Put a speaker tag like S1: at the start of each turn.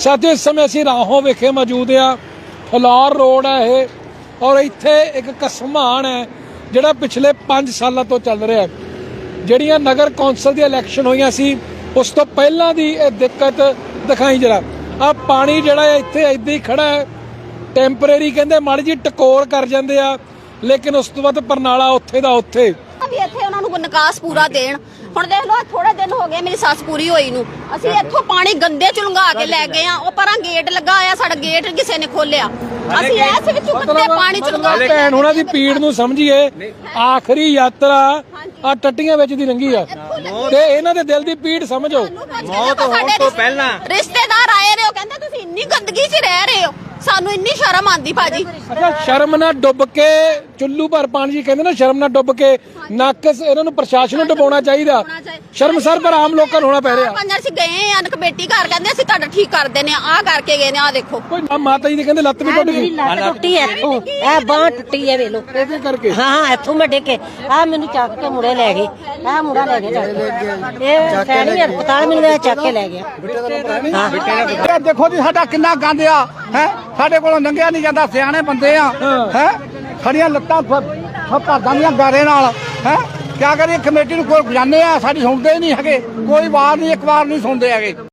S1: ਸਾਥੀਓ ਇਸ ਸਮੇਂ ਅਸੀਂ ਰਾਹੋਂ ਵਿਖੇ ਮੌਜੂਦ ਆ ਫਲੌਰ ਰੋਡ ਹੈ ਇਹ, ਔਰ ਇੱਥੇ ਇੱਕ ਕਸਮਾਨ ਹੈ, ਜਿਹੜਾ ਪਿਛਲੇ 5 ਸਾਲਾਂ ਤੋਂ ਚੱਲ ਰਿਹਾ ਹੈ। ਜਿਹੜੀਆਂ ਨਗਰ ਕੌਂਸਲ ਦੀਆਂ ਇਲੈਕਸ਼ਨ ਹੋਈਆਂ ਸੀ, ਉਸ ਤੋਂ ਪਹਿਲਾਂ ਦੀ ਇਹ ਦਿੱਕਤ ਦਿਖਾਈ ਜਰਾ। ਆ ਪਾਣੀ ਜਿਹੜਾ ਇੱਥੇ ਇੱਦਾਂ ਹੀ ਖੜਾ ਹੈ। ਟੈਂਪਰੇਰੀ ਕਹਿੰਦੇ, ਮਾੜੀ ਜੀ ਟਕੋਰ ਕਰ ਜਾਂਦੇ ਆ, ਲੇਕਿਨ ਉਸ ਤੋਂ ਬਾਅਦ ਪਰਨਾਲਾ ਉੱਥੇ ਦਾ ਉੱਥੇ।
S2: ਵੀ ਇੱਥੇ ਉਹਨਾਂ ਨੂੰ ਨਿਕਾਸ ਪੂਰਾ ਦੇਣ ਹੁਣ ਦੇਖ ਲਓ ਥੋੜੇ ਦਿਨ ਹੋ ਗਏ ਮੇਰੀ ਸੱਸ ਪੂਰੀ ਹੋਈ ਨੂੰ। ਅਸੀਂ ਇੱਥੋਂ ਪਾਣੀ ਗੰਦੇ ਚ ਲੰਘਾ ਕੇ ਲੈ ਗਏ ਆ। ਉਹ ਪਰਾਂ ਗੇਟ ਲੱਗਾ ਹੋਇਆ ਸਾਡਾ ਗੇਟ ਕਿਸੇ ਨੇ ਖੋਲਿਆ ਅਸੀਂ ਐਸ ਵਿੱਚ ਚੁੱਕਦੇ ਪਾਣੀ ਚ ਲੰਘਾ ਕੇ
S1: ਭੈਣ ਉਹਨਾਂ ਦੀ ਪੀੜ ਨੂੰ ਸਮਝੀਏ ਆਖਰੀ ਯਾਤਰਾ ਆ ਟੱਟੀਆਂ ਵਿੱਚ ਦੀ ਲੰਗੀ ਆ। ਤੇ ਇਹਨਾਂ ਦੇ ਦਿਲ ਦੀ ਪੀੜ ਸਮਝੋ।
S2: ਮੌਤ ਹੋਣ ਤੋਂ ਪਹਿਲਾਂ। ਰਿਸ਼ਤੇਦਾਰ ਆਏ ਨੇ ਉਹ ਕਹਿੰਦੇ ਤੁਸੀਂ ਇੰਨੀ ਗੰਦਗੀ 'ਚ ਰਹਿ ਰਹੇ ਹੋ। ਸਾਨੂੰ ਇੰਨੀ ਸ਼ਰਮ ਆਂਦੀ ਭਾਜੀ।
S1: ਅੱਛਾ ਸ਼ਰਮ ਨਾਲ ਡੁੱਬ ਕੇ ਚੁੱਲੂ ਭਰ ਪਾਣੀ ਜੀ ਕਹਿੰਦੇ ਨਾ ਸ਼ਰਮ ਨਾਲ ਡੁੱਬ ਕੇ ਨੱਕ ਸ- ਇਹਨਾਂ ਨੂੰ ਪ੍ਰਸ਼ਾਸਨ ਨੂੰ ਡੁਬਾਉਣਾ ਚਾਹੀਦਾ। ਸ਼ਰਮ ਸਰ ਪਰ ਆਮ ਲੋਕਾਂ ਨੂੰ ਹੋਣਾ ਪੈ ਰਿਹਾ।
S2: ਪੰਜਰ ਅਸੀਂ ਗਏ ਆ ਕਮੇਟੀ ਘਰ ਕਹਿੰਦੇ ਅਸੀਂ ਤੁਹਾਡਾ ਠੀਕ ਕਰ ਦਿੰਦੇ ਆ ਆਹ ਕਰਕੇ ਗਏ ਨੇ ਆਹ ਦੇਖੋ।
S1: ਕੋਈ ਮਾਤਾ ਜੀ ਦੇ ਕਹਿੰਦੇ ਲੱਤ ਵੀ ਟੁੱਟ ਗਈ।
S3: ਲੱਤ ਟੁੱਟੀ ਐ ਇੱਥੋਂ ਇਹ ਬਾਹ ਟੁੱਟੀ ਐ ਵੇਲੋ
S1: ਇਹਦੇ ਕਰਕੇ।
S3: ਹਾਂ ਹਾਂ ਇੱਥੋਂ ਮੈਂ ਡਿੱਗੇ ਆ ਮੈਨੂੰ ਚੱਕ ਕੇ ਮੁੜੇ ਲੈ ਗਏ। ਆ ਮੁੰਡਾ ਲੈ ਕੇ। ਇਹ ਸੈਣੀ ਹਸਪਤਾਲ ਮੈਨੂੰ ਇਹ ਚੱਕ ਕੇ ਲੈ ਗਿਆ।
S4: ਇਹ ਦੇਖੋ ਜੀ ਸਾਡਾ ਕਿੰਨਾ ਗੰਦ ਆ ਹੈ? ਸਾਡੇ ਕੋਲੋਂ ਲੰਘਿਆ ਨਹੀਂ ਜਾਂਦਾ ਸਿਆਣੇ ਬੰਦੇ ਆ ਹੈ? ਸਾਡੀਆਂ ਲੱਤਾਂ ਫੱਪਾਂ ਦੀਆਂ ਗਾਰੇ ਨਾਲ, ਹੈ? ਕਿਆ ਕਰੀਏ, ਕਮੇਟੀ ਨੂੰ ਕੋਈ ਜਾਂਦੇ ਆ, ਸਾਡੀ ਸੁਣਦੇ ਹੀ ਨਹੀਂ ਹੈਗੇ। ਕੋਈ ਵਾਰ ਨਹੀਂ, ਇੱਕ ਵਾਰ ਨਹੀਂ ਸੁਣਦੇ ਹੈਗੇ।